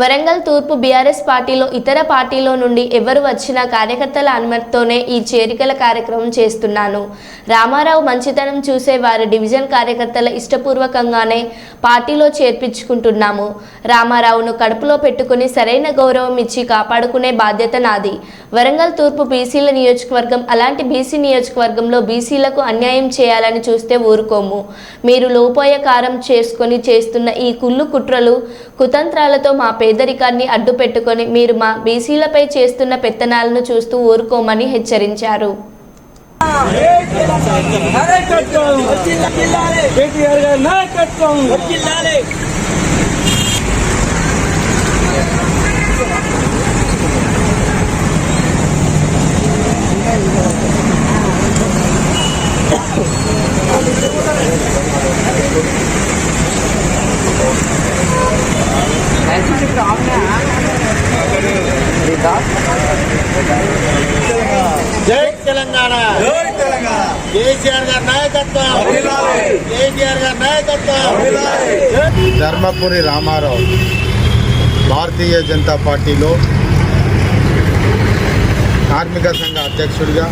వరంగల్ తూర్పు బీఆర్ఎస్ పార్టీలో ఇతర పార్టీలో నుండి ఎవరు వచ్చినా కార్యకర్తల అనుమతితోనే ఈ చేరికల కార్యక్రమం చేస్తున్నాను. రామారావు మంచితనం చూసే వారి డివిజన్ కార్యకర్తల ఇష్టపూర్వకంగానే పార్టీలో చేర్పించుకుంటున్నాము. రామారావును కడుపులో పెట్టుకుని సరైన గౌరవం ఇచ్చి కాపాడుకునే బాధ్యత నాది. వరంగల్ తూర్పు బీసీల నియోజకవర్గం అలాంటి బీసీ నియోజకవర్గంలో బీసీలకు అన్యాయం చేయాలని చూస్తే ఊరుకోము. మీరు లోపోయకారం చేసుకొని చేస్తున్న ఈ కుళ్ళు కుట్రలు కుతంత్రాలతో మా పేదరికాన్ని అడ్డు పెట్టుకొని మీరు మా బీసీలపై చేస్తున్న పెత్తనాలను చూస్తూ ఊరుకోమని హెచ్చరించారు. నాయకత్వం! గారి నాయకత్వం జై తెలంగాణ. కేసీఆర్ గారి నాయకత్వం. కేసీఆర్ గారి నాయకత్వం. ధర్మపురి రామారావు భారతీయ జనతా పార్టీలో కార్మిక సంఘ అధ్యక్షుడిగా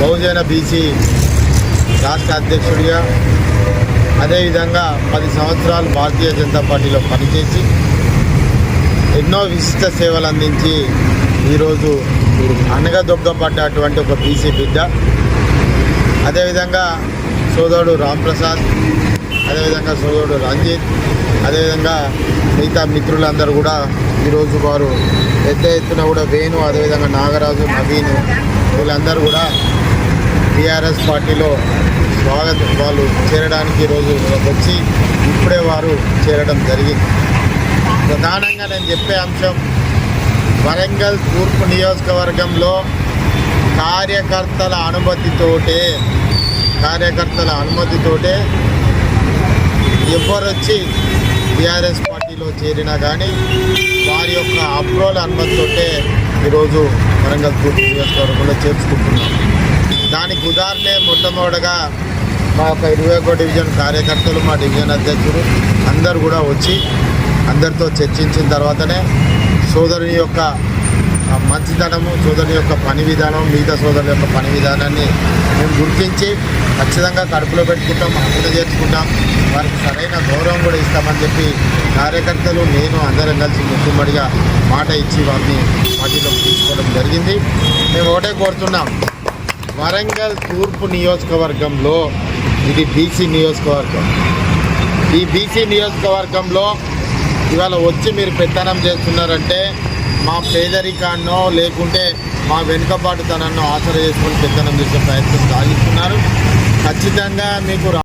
బహుజన బీసీ రాష్ట్ర అధ్యక్షుడిగా అదేవిధంగా పది సంవత్సరాలు భారతీయ జనతా పార్టీలో పనిచేసి ఎన్నో విశిష్ట సేవలు అందించి ఈరోజు అనగదొగ్గబడ్డటువంటి ఒక బీసీ బిడ్డ. అదేవిధంగా సోదరుడు రాంప్రసాద్ అదేవిధంగా సోదరుడు రంజిత్ అదేవిధంగా మిగతా మిత్రులందరూ కూడా ఈరోజు వారు పెద్ద ఎత్తున కూడా వేణు అదేవిధంగా నాగరాజు నవీన్ వీళ్ళందరూ కూడా టీఆర్ఎస్ పార్టీలో స్వాగతం వాళ్ళు చేరడానికి ఈరోజు వచ్చి ఇప్పుడే వారు చేరడం జరిగింది. ప్రధానంగా నేను చెప్పే అంశం వరంగల్ తూర్పు నియోజకవర్గంలో కార్యకర్తల అనుమతితోటే కార్యకర్తల అనుమతితోటే ఎవరొచ్చి టీఆర్ఎస్ పార్టీలో చేరినా కానీ వారి యొక్క అప్రోల్ అనుమతితోటే ఈరోజు వరంగల్ తూర్పు నియోజకవర్గంలో చేర్చుకుంటున్నాం. దానికి ఉదాహరణే మొట్టమొదటిగా మా యొక్క ఇరవై ఒక్క డివిజన్ కార్యకర్తలు మా డివిజన్ అధ్యక్షుడు అందరు కూడా వచ్చి అందరితో చర్చించిన తర్వాతనే సోదరుని యొక్క మంచితనము సోదరుని యొక్క పని విధానం మిగతా సోదరుల యొక్క పని విధానాన్ని మేము గుర్తించి ఖచ్చితంగా కడుపులో పెట్టుకుంటాం హక్కులు చేసుకుంటాం వారికి సరైన గౌరవం కూడా ఇస్తామని చెప్పి కార్యకర్తలు నేను అందరం కలిసి ముక్కుమ్మడిగా మాట ఇచ్చి వారిని పార్టీలోకి తీసుకోవడం జరిగింది. మేము ఒకటే కోరుతున్నాం. వరంగల్ తూర్పు నియోజకవర్గంలో ఇది బీసీ నియోజకవర్గం. ఈ బీసీ నియోజకవర్గంలో ఇవాళ వచ్చి మీరు పెత్తనం చేస్తున్నారంటే మా పేదరికాన్నో లేకుంటే మా వెనుకబాటుతనాన్నో ఆసర చేసుకొని పెత్తనం చేసే ప్రయత్నం సాగిస్తున్నారు. ఖచ్చితంగా మీకు